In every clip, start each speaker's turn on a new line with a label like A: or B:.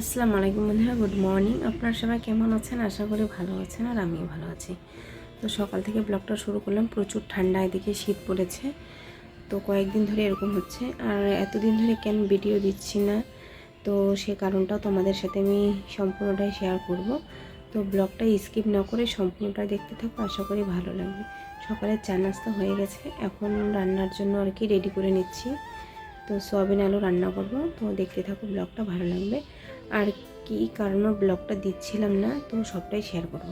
A: আসসালামু আলাইকুম বন্ধুরা, গুড মর্নিং। আপনারা সবাই কেমন আছেন? আশা করি ভালো আছেন আর আমিও ভালো আছি। তো সকাল থেকে ব্লগটা শুরু করলাম, প্রচুর ঠান্ডা এদিকে শীত পড়েছে। তো কয়েকদিন ধরে এরকম হচ্ছে, আর এতদিন ধরে কেন ভিডিও দিচ্ছি না? তো সে কারণটাও তোমাদের সাথে আমি সম্পূর্ণটাই শেয়ার করব। তো ব্লগটা স্কিপ না করে সম্পূর্ণটা দেখতে থাকব আশা করি ভালো লাগবে। সকালে চা নাস্তা হয়ে গেছে, এখন রান্নার জন্য আর কি রেডি করে নিচ্ছি। তো সয়াবিন আলু রান্না করব, তো দেখতে থাকো ব্লগটা, ভালো লাগবে। আর কি কারণে ব্লগটা দিচ্ছিলাম না তো সবটাই শেয়ার করব।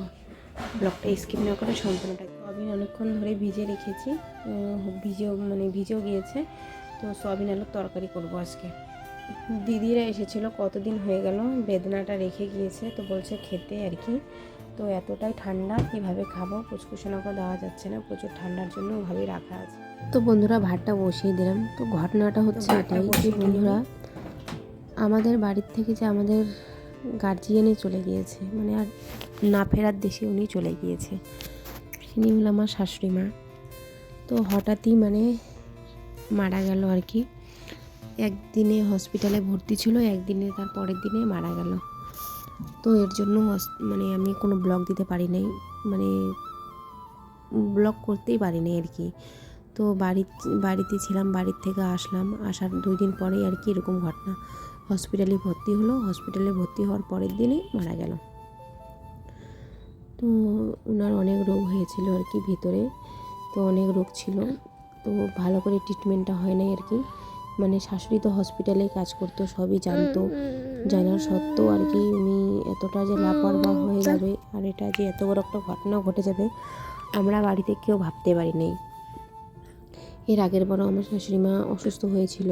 A: ব্লগটা স্কিপ না করে সম্পূর্ণটা সয়াবিন অনেকক্ষণ ধরে ভিজে রেখেছি ভিজেও মানে ভিজেও গিয়েছে তো সয়াবিন আলুর তরকারি করব আজকে। দিদিরা এসেছিল কতদিন হয়ে গেল বেদনাটা রেখে গিয়েছে তো বলছে খেতে আর কি। তো এতটাই ঠান্ডা কীভাবে খাব? পুচকুসোনাকে দেওয়া যাচ্ছে না প্রচুর ঠান্ডার জন্য ওভাবেই রাখা আছে। তো বন্ধুরা ভাতটা বসিয়ে দিলাম। তো ঘটনাটা হচ্ছে এটাই যে বন্ধুরা আমাদের বাড়ির থেকে যে আমাদের গার্জিয়ানে চলে গিয়েছে মানে আর না ফেরার দেশে উনি চলে গিয়েছে। তিনি হলো আমার শাশুড়ি মা। তো হঠাৎই মানে মারা গেল আর কি। একদিনে হসপিটালে ভর্তি ছিল, একদিনে তার পরের দিনে মারা গেল। তো এর জন্য মানে আমি কোনো ব্লগ দিতে পারি নাই মানে ব্লগ করতেই পারি নাই আর কি। তো বাড়ি বাড়িতে ছিলাম, বাড়ির থেকে আসলাম। আসার দুই দিন পরেই আর কি এরকম ঘটনা। হসপিটালে ভর্তি হলো। হসপিটালে ভর্তি হওয়ার পরের দিনই মারা গেল। তো ওনার অনেক রোগ হয়েছিল আর কি ভিতরে। তো অনেক রোগ ছিল। তো ভালো করে ট্রিটমেন্টটা হয় নাই আর কি। মানে শাশুড়ি তো হসপিটালেই কাজ করতো, সবই জানতো। জানার সত্ত্বেও আর কি উনি এতটা যে লাপরবাহ হয়ে যাবে আর এটা যে এত বড় একটা ঘটনা ঘটে যাবে, আমরা বাড়িতে কেউ ভাবতে পারি নাই এর আগের বারও আমার শাশুড়ি মা অসুস্থ হয়েছিল।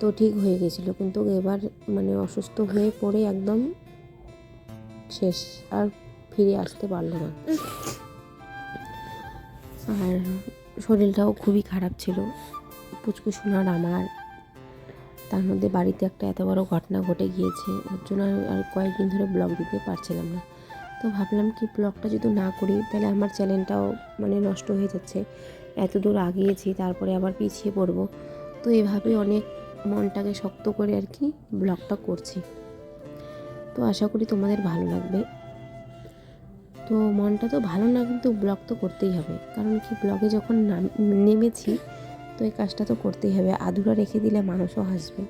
A: তো ঠিক হয়ে গেছিল। কিন্তু এবার মানে অসুস্থ হয়ে পড়ে একদম শেষ, আর ফিরে আসতে পারল না। আর শরীরটাও খুবই খারাপ ছিল। পুচকু সোনার আমার, তার মধ্যে বাড়িতে একটা এত বড় ঘটনা ঘটে গিয়েছে, ওর জন্য আর- আর কয়েকদিন ধরে ব্লগ দিতে পারছিলাম না। তো ভাবলাম কি ব্লগটা যদি না করি, তাহলে আমার চ্যানেলটাও মানে নষ্ট হয়ে যাচ্ছে। এত দূর আগিয়েছি, তারপরে আবার পিছিয়ে পড়ব। তো এভাবে অনেক মনটাকে শক্ত করে আর কি ব্লগটা করছি। তো আশা করি তোমাদের ভালো লাগবে। তো মনটা তো ভালো না, কিন্তু ব্লগ তো করতেই হবে। কারণ কি, ব্লগে যখন নাম- নেমেছি, তো এই কাজটা তো করতেই হবে। আধুরা রেখে দিলে মানুষও হাসবে।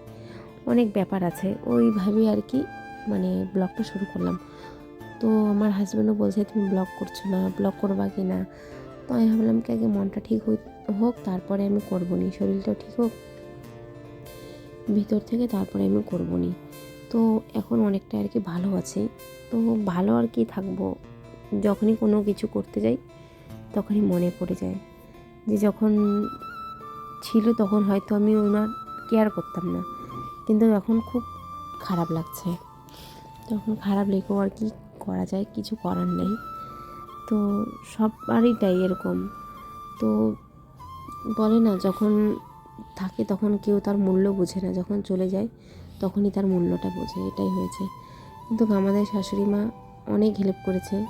A: অনেক ব্যাপার আছে। ওইভাবে আর কি মানে ব্লগটা শুরু করলাম। তো আমার হাজব্যান্ডও বলছে, তুমি ব্লগ করছ না, ব্লগ করবা কি না? তো আমি ভাবলাম কি, আগে মনটা ঠিক হোক, তারপরে আমি করব নি। শরীরটাও ঠিক হোক ভিতর থেকে তারপরে আমি করব নি তো এখন অনেকটা আর কি ভালো আছে। তো ভালো আর কি থাকব। যখনই কোনো কিছু করতে যাই, তখনই মনে পড়ে যায়। যে যখন ছিল তখন হয়তো আমি ওনার কেয়ার করতাম না। কিন্তু এখন খুব খারাপ লাগছে। তখন খারাপ লেগেও আর কি করা যায়, কিছু করার নেই। তো সবারই তাই এরকম। তো বলে না, যখন থাকে তখন কেউ তার মূল্য বোঝে না। যখন চলে যায়, তখনই তার মূল্যটা বোঝে। এটাই হয়েছে। কিন্তু আমাদের শাশুড়ি মা অনেক হেল্প করেছে।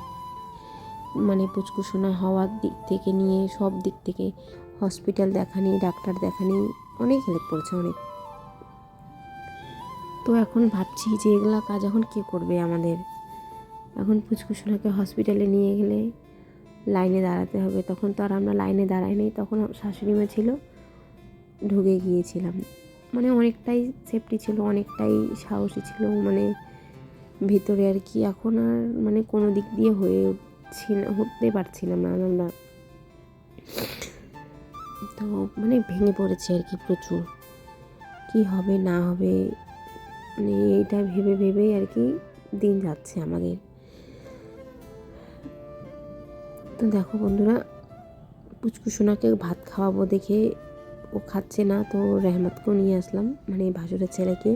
A: মানে পুচকুসোনা হওয়ার দিক থেকে নিয়ে, সব দিক থেকে হসপিটাল দেখানি, ডাক্তার দেখানি, অনেক হেল্প করেছে, অনেক। তো এখন ভাবছি যে এগুলা কাজ এখন কে করবে আমাদের? এখন পুচকুসোনাকে হসপিটালে নিয়ে গেলে লাইনে দাঁড়াতে হবে। তখন তো আর আমরা লাইনে দাঁড়াইনি তখন শাশুড়ি মা ছিল। ঢুকে গিয়েছিলাম। মানে অনেকটাই সেফটি ছিল, অনেকটাই সাহসী ছিল মানে ভিতরে আর কি এখন আর মানে কোনো দিক দিয়ে হয়ে উঠছি না, হতে পারছিলাম না আমরা। তো মানে ভেঙে পড়েছে আর কি প্রচুর। কি হবে, না হবে মানে এইটা ভেবে ভেবেই আর কি দিন যাচ্ছে আমাদের। তো দেখো বন্ধুরা, পুচকু সোনাকে ভাত খাওয়াবো দেখে ও খাচ্ছে না, তো রেহমাতকেও নিয়ে আসলাম মানে ভাসুরের ছেলেকে।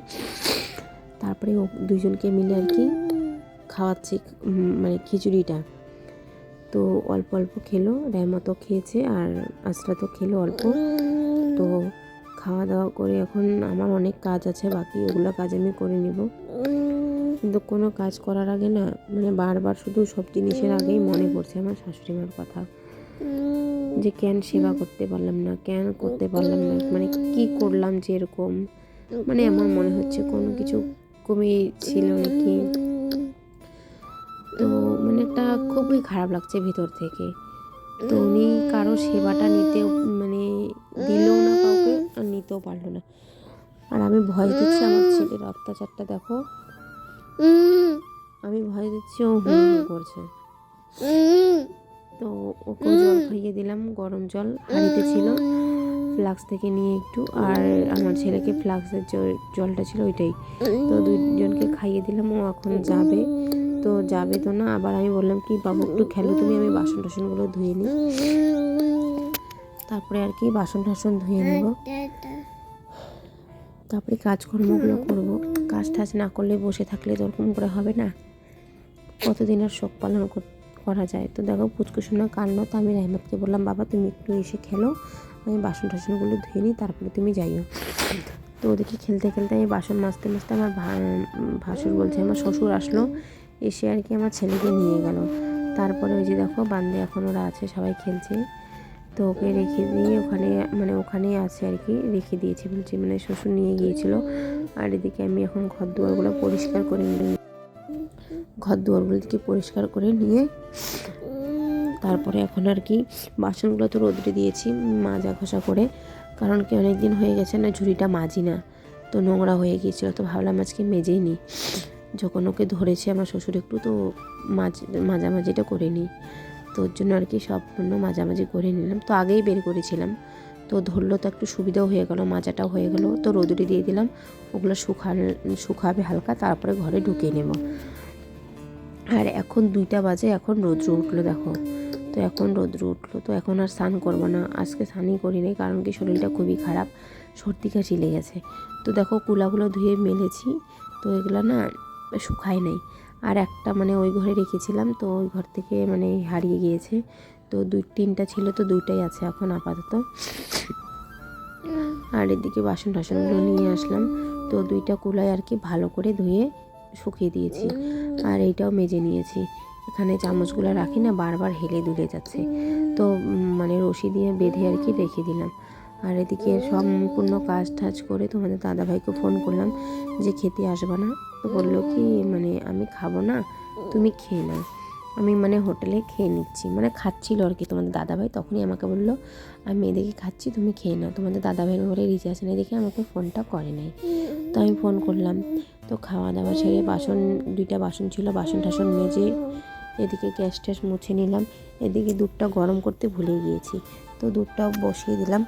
A: তারপরে ও দুজনকে মিলে আর কি খাওয়াচ্ছি মানে খিচুড়িটা। তো অল্প অল্প খেলো, রেহমাতও খেয়েছে আর আশরাতও খেলো অল্প। তো খাওয়া দাওয়া করে এখন আমার অনেক কাজ আছে, বাকি ওগুলো কাজ আমি করে নেব। কিন্তু কোনো কাজ করার আগে না মানে বারবার শুধু সব জিনিসের আগেই মনে পড়ছে আমার শাশুড়ি মার কথা। যে কেন সেবা করতে পারলাম না, কেন করতে পারলাম না মানে কি করলাম যে এরকম মানে আমার মনে হচ্ছে কোনো কিছু কমে ছিল আর কি তো মানে একটা খুবই খারাপ লাগছে ভিতর থেকে। তো উনি কারও সেবাটা নিতেও মানে দিলেও না কাউকে আর নিতেও পারল না। আর আমি ভয় দিচ্ছি আমার ছেলের অত্যাচারটা, দেখো। আমি ভয় দিচ্ছি ও করছে। তো ওকে জল খাইয়ে দিলাম গরম জল হাঁড়িতে ছিল। ফ্লাক্স থেকে নিয়ে একটু আর আমার ছেলেকে ফ্লাক্সের জলটা ছিল ওইটাই। তো দুইজনকে খাইয়ে দিলাম ও এখন যাবে। তো যাবে তো না আবার আমি বললাম কি বাবু একটু খেলো তুমি আমি বাসন টাসনগুলো ধুয়ে নিই। তারপরে আর কি বাসন টাসন ধুয়ে নেব। তারপরে কাজকর্মগুলো করব। কাজ টাজ না করলে বসে থাকলে তো ওরকম করে হবে না। কতদিন আর শোক পালন কর- করা যায়। তো দেখো পুচকুসোনা কান্না তো আমি রহমতকে বললাম, বাবা, তুমি একটু এসে খেলো। আমি বাসন টাসনগুলো ধুয়ে নিই, তারপরে তুমি যাইও। তো ওদিকে খেলতে খেলতে আমি বাসন মাজতে মাজতে আমার ভাসুর বলছে, আমার শ্বশুর আসলো। এসে আর কি আমার ছেলেকে নিয়ে গেল। তারপরে ওই যে দেখো বান্দে এখন ওরা আছে, সবাই খেলছে। তো ওকে রেখে দিয়ে ওখানে মানে ওখানেই আছে আর কি, রেখে দিয়েছি। বলছি মানে শ্বশুর নিয়ে গিয়েছিল। আর এদিকে আমি এখন ঘর দুয়ারগুলো পরিষ্কার করে নিলাম। ঘর দুয়ারগুলোকে পরিষ্কার করে নিয়ে তারপরে এখন আর কি বাসনগুলো তো রোদ্রে দিয়েছি, মাজা ঘষা করে। কারণ কি অনেক দিন হয়ে গেছে না, ঝুড়িটা মাজি না, তো নোংরা হয়ে গিয়েছিল, তো ভাবলাম আজকে মেজেই নিই। যখন ওকে ধরেছে আমার শ্বশুর একটু, তো মাঝ মাঝামাঝিটা করে নিই। তো ওর জন্য আর কি সম্পূর্ণ মাঝামাঝি করে নিলাম। তো আগেই বের করেছিলাম। তো ধরলো তো একটু সুবিধাও হয়ে গেল, মাজাটাও হয়ে গেল, তো রোদুরি দিয়ে দিলাম। ওগুলো শুকান শুকাবে হালকা, তারপরে ঘরে ঢুকিয়ে নেব। আর এখন দুইটা বাজে, এখন রৌদ্র উঠল দেখো। তো এখন রৌদ্র উঠল, তো এখন আর স্নান করব না। আজকে স্নানই করি নাই কারণ কি শরীরটা খুবই খারাপ, সর্দি কাশি লেগেছে। তো দেখো কুলাগুলো ধুয়ে মেলেছি, তো এগুলো না শুকায় নাই। আর একটা মানে ওই ঘরে রেখেছিলাম, তো ওই ঘর থেকে মানে হারিয়ে গিয়েছে। তো দুই, তিনটা ছিল, তো দুইটাই আছে এখন আপাতত। আর এদিকে বাসন টাসনগুলো নিয়ে আসলাম, তো দুইটা কুলায় আর কি ভালো করে ধুয়ে শুকিয়ে দিয়েছি। আর এইটাও মেজে নিয়েছি। এখানে চামচগুলো রাখি না, বারবার হেলে দুলে যাচ্ছে। তো মানে রশি দিয়ে বেঁধে আর কি রেখে দিলাম। আর এদিকে সম্পূর্ণ কাজ টাজ করে তোমাদের দাদাভাইকে ফোন করলাম যে খেতে আসবে না। তো বলল কি মানে আমি খাব না, তুমি খেয়ে নাও। আমি মানে হোটেলে খেয়ে নিচ্ছি। মানে খাচ্ছিল আর কি তোমাদের দাদাভাই। তখনই আমাকে বলল, আমি এদিকে খাচ্ছি, তুমি খেয়ে নাও। তোমাদের দাদাভাইয়ের ঘরে রিচার্জ নেই দেখে আমাকে ফোনটা করে নাই। তো আমি ফোন করলাম তো খাওয়া দাওয়া সেরে বাসন, দুইটা বাসন ছিল বাসন টাসন মেজে এদিকে গ্যাস ট্যাস মুছে নিলাম। এদিকে দুধটা গরম করতে ভুলে গিয়েছি। তো দুধটাও বসিয়ে দিলাম।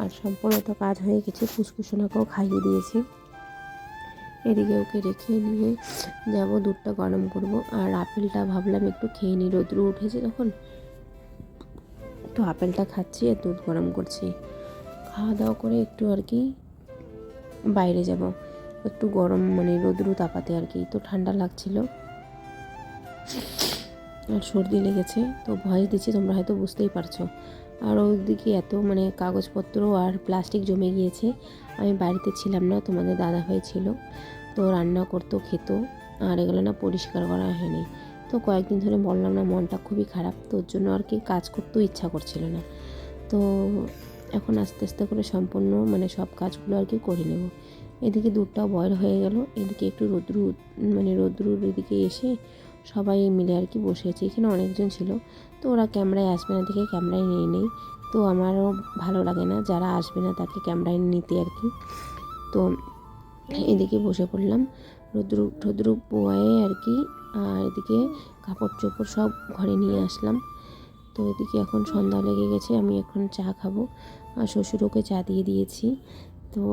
A: আর সম্পূর্ণ তো কাজ হয়ে গেছে ফুসকুসোনাকেও খাইয়ে দিয়েছি। এদিকে ওকে রেখে নিয়ে যাব, দুধটা গরম করব। আর আপেলটা ভাবলাম একটু খেয়ে নিই রোদ্রু উঠেছে তখন। তো আপেলটা খাচ্ছি আর দুধ গরম করছি। খাওয়া দাওয়া করে একটু আর কি বাইরে যাব। একটু গরম মানে রোদ্রু তাপাতে আর কি, তো ঠান্ডা লাগছিল। আর সর্দি লেগেছে, তো ভয়েস দিচ্ছি, তোমরা হয়তো বুঝতেই পারছ। আর ওদিকে এত মানে কাগজপত্র আর প্লাস্টিক জমে গিয়েছে, আমি বাড়িতে ছিলাম না, তোমাদের দাদাভাই ছিল, তো রান্না করতো, খেত, আর এগুলো না পরিষ্কার করা হয়নি। তো কয়েকদিন ধরে বললাম না, মনটা খুবই খারাপ, তো ওর জন্য আর কি কাজ করতেও ইচ্ছা করছিল না। তো এখন আস্তে আস্তে করে সম্পূর্ণ মানে সব কাজগুলো আর কি করে নেব। এদিকে দুধটাও বয়ল হয়ে গেল, এদিকে একটু রোদ্রু মানে রোদ্রুর এদিকে এসে সবাই মিলে আর কি বসে আছে। এখানে অনেকজন ছিল, তো ওরা ক্যামেরায় আসবে না দেখে ক্যামেরায় নিয়ে নেই। তো আমারও ভালো লাগে না, যারা আসবে না তাকে ক্যামেরায় নিতে আর কি। তো এদিকে বসে পড়লাম, রোদ্রু রোদ্রু পোয়ায়ে আর কি, আর এদিকে কাপড় চোপড় সব ঘরে নিয়ে আসলাম। তো এদিকে এখন সন্ধ্যা লেগে গেছে, আমি এখন চা খাব। আর শ্বশুরকে চা দিয়ে দিয়েছি। তো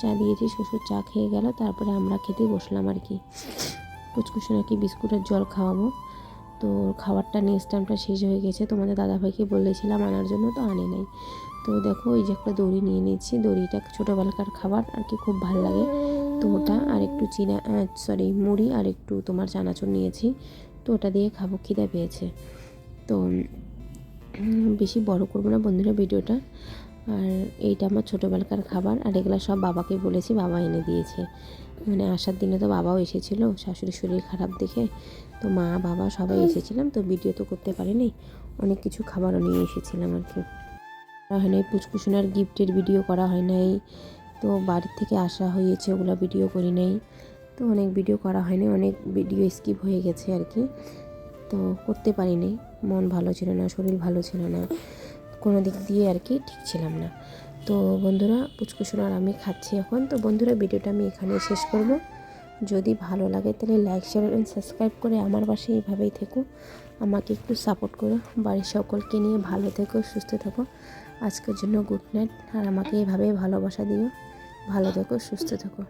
A: চা দিয়েছি, শ্বশুর চা খেয়ে গেল, তারপরে আমরা খেতে বসলাম আর কি। কুচকুচোনাকে বিস্কুটের জল খাওয়াবো। তো খাবারটা নেক্সট টাইমটা শেষ হয়ে গেছে। তোমাদের দাদাভাইকে বলেছিলাম আনার জন্য, তো আনে নাই। তো দেখো, এই যে একটা দড়ি নিয়ে নিচ্ছি দড়িটা ছোটোবেলাকার খাবার, আর কি খুব ভালো লাগে। তো ওটা আর একটু চিনা সরি মুড়ি আর একটু তোমার চানাচুর নিয়েছি। তো ওটা দিয়ে খাব, খিদে পেয়েছে। তো বেশি বড় করব না বন্ধুরা ভিডিওটা। আর এইটা আমার ছোটোবেলাকার খাবার আর এগুলো সব বাবাকে বলেছি, বাবা এনে দিয়েছে। মানে আসার দিনে তো বাবাও এসেছিল, শাশুড়ির শরীর খারাপ দেখে তো মা, বাবা সবাই এসেছিলাম, তো ভিডিও তো করতে পারিনি, অনেক কিছু খাবারও নিয়ে এসেছিলাম আর কি। করা হয় নাই, পুচকুসোনার গিফটের ভিডিও করা হয় নাই, তো বাড়ির থেকে আসা হয়েছে, ওগুলো ভিডিও করি নাই, তো অনেক ভিডিও করা হয়নি, অনেক ভিডিও স্কিপ হয়ে গেছে আর কি, তো করতে পারিনি, মন ভালো ছিল না, শরীর ভালো ছিল না। কোনো দিক দিয়ে আর কি ঠিক ছিলাম না। তো বন্ধুরা, পুচকুসুন আর আমি খাচ্ছি এখন। তো বন্ধুরা, ভিডিওটা আমি এখানে শেষ করব। যদি ভালো লাগে তাহলে লাইক শেয়ার অ্যান্ড সাবস্ক্রাইব করে আমার পাশে এইভাবেই থেকো। আমাকে একটু সাপোর্ট করো। বাড়ির সকলকে নিয়ে ভালো থেকো, সুস্থ থেকো। আজকের জন্য গুড নাইট আর আমাকে এইভাবেই ভালোবাসা দিও। ভালো থেকো, সুস্থ থেকো।